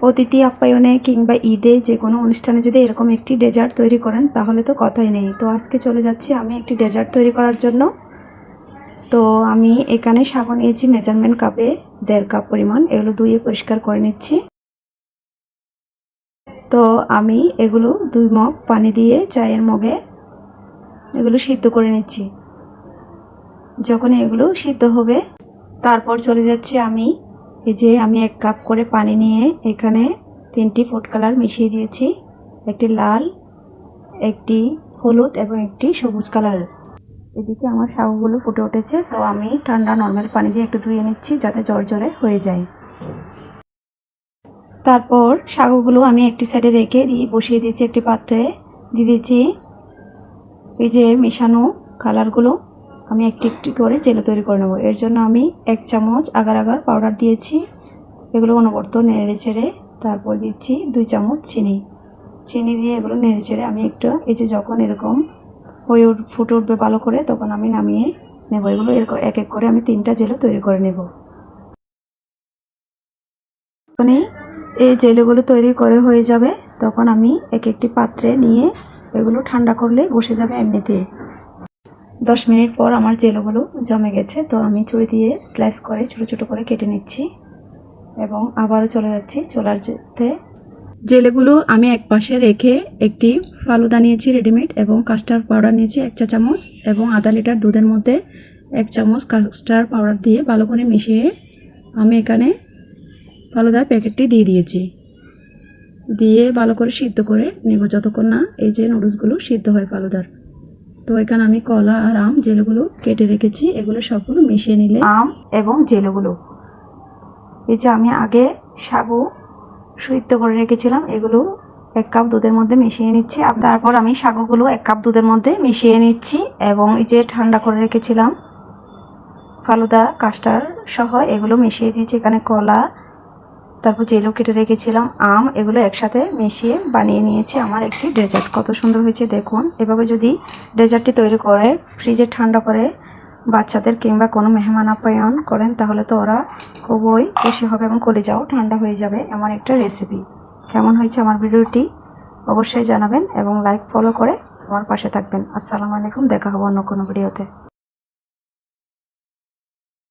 অতিথি আপ্যায়নে কিংবা ঈদে যে কোনো অনুষ্ঠানে যদি এরকম একটি ডেজার্ট তৈরি করেন, তাহলে তো কথাই নেই। তো আজকে চলে যাচ্ছি আমি একটি ডেজার্ট তৈরি করার জন্য। তো আমি এখানে সাগর নিয়েছি মেজারমেন্ট কাপে দেড় কাপ পরিমাণ, এগুলো ধুয়ে পরিষ্কার করে নিচ্ছি। তো আমি এগুলো দুই মগ পানি দিয়ে চায়ের মগে এগুলো সিদ্ধ করে নিচ্ছি। যখন এগুলো সিদ্ধ হবে, তারপর চলে যাচ্ছি আমি এই যে আমি এক কাপ করে পানি নিয়ে এখানে তিনটি ফুড কালার মিশিয়ে দিয়েছি। একটি লাল, একটি হলুদ এবং একটি সবুজ কালার। এদিকে আমার শাকগুলো ফুটে উঠেছে, তো আমি ঠান্ডা নর্মাল পানি দিয়ে একটু ধুয়ে নিচ্ছি যাতে জ্বর জ্বরে হয়ে যায়। তারপর শাকগুলো আমি একটি সাইডে রেখে দিয়ে বসিয়ে দিয়েছি একটি পাত্রে। দিয়ে দিয়েছি এই যে মেশানো কালারগুলো। আমি একটি একটি করে জেলে তৈরি করে নেব। এর জন্য আমি এক চামচ আগার আগার পাউডার দিয়েছি। এগুলো অনবর্ত নেড়ে ছেড়ে তারপর দিচ্ছি দুই চামচ চিনি। চিনি দিয়ে এগুলো নেড়ে ছেড়ে আমি একটু এই যে যখন এরকম হয়ে উঠ, ফুটে উঠবে ভালো করে, তখন আমি নামিয়ে নেব। এগুলো এরকম এক এক করে আমি তিনটা জেলে তৈরি করে নেব। যখনই এই জেলেগুলো তৈরি করে হয়ে যাবে, তখন আমি এক একটি পাত্রে নিয়ে এগুলো ঠান্ডা করলে বসে যাবে এমনিতে দশ মিনিট পর আমার জেলোগুলো জমে গেছে, তো আমি ছুরি দিয়ে স্লাইস করে ছোটো ছোটো করে কেটে নিচ্ছি এবং আবারও চলে যাচ্ছি চলার যেতে জেলেগুলো আমি এক পাশে রেখে একটি ফালুদা নিয়েছি রেডিমেড এবং কাস্টার্ড পাউডার নিয়েছি এক চা চামচ এবং আধা লিটার দুধের মধ্যে এক চামচ কাস্টার্ড পাউডার দিয়ে ভালো করে মিশিয়ে আমি এখানে ফালুদার প্যাকেটটি দিয়ে দিয়েছি। দিয়ে ভালো করে সিদ্ধ করে নেব, যতক্ষণ না এই যে নুডলসগুলো সিদ্ধ হয় ফালুদার। তো এখানে আমি কলা আর আম জেলেগুলো কেটে রেখেছি, এগুলো সবগুলো মিশিয়ে নিলে আম এবং জেলেগুলো। এই যে আমি আগে সাগু সিদ্ধ করে রেখেছিলাম, এগুলো এক কাপ দুধের মধ্যে মিশিয়ে নিচ্ছি। আর তারপর আমি সাগুগুলো এক কাপ দুধের মধ্যে মিশিয়ে নিচ্ছি এবং এই যে ঠান্ডা করে রেখেছিলাম, ফালুদা, কাস্টার সহ এগুলো মিশিয়ে দিয়েছি। এখানে কলা, তারপর জেলো কেটে রেখেছিলাম, আম এগুলো একসাথে মিশিয়ে বানিয়ে নিয়েছি। আমার একটি ডেজার্ট কত সুন্দর হয়েছে, দেখুন। এভাবে যদি ডেজার্টটি তৈরি করে, ফ্রিজে ঠান্ডা করে বাচ্চাদের কিংবা কোনো মেহমান আপ্যায়ন করেন, তাহলে তো ওরা খুবই খুশি হবে এবং কলিজাও ঠান্ডা হয়ে যাবে। এমন একটা রেসিপি কেমন হয়েছে আমার ভিডিওটি অবশ্যই জানাবেন এবং লাইক ফলো করে আমার পাশে থাকবেন। আসসালামু আলাইকুম, দেখা হবে অন্য কোনো ভিডিওতে।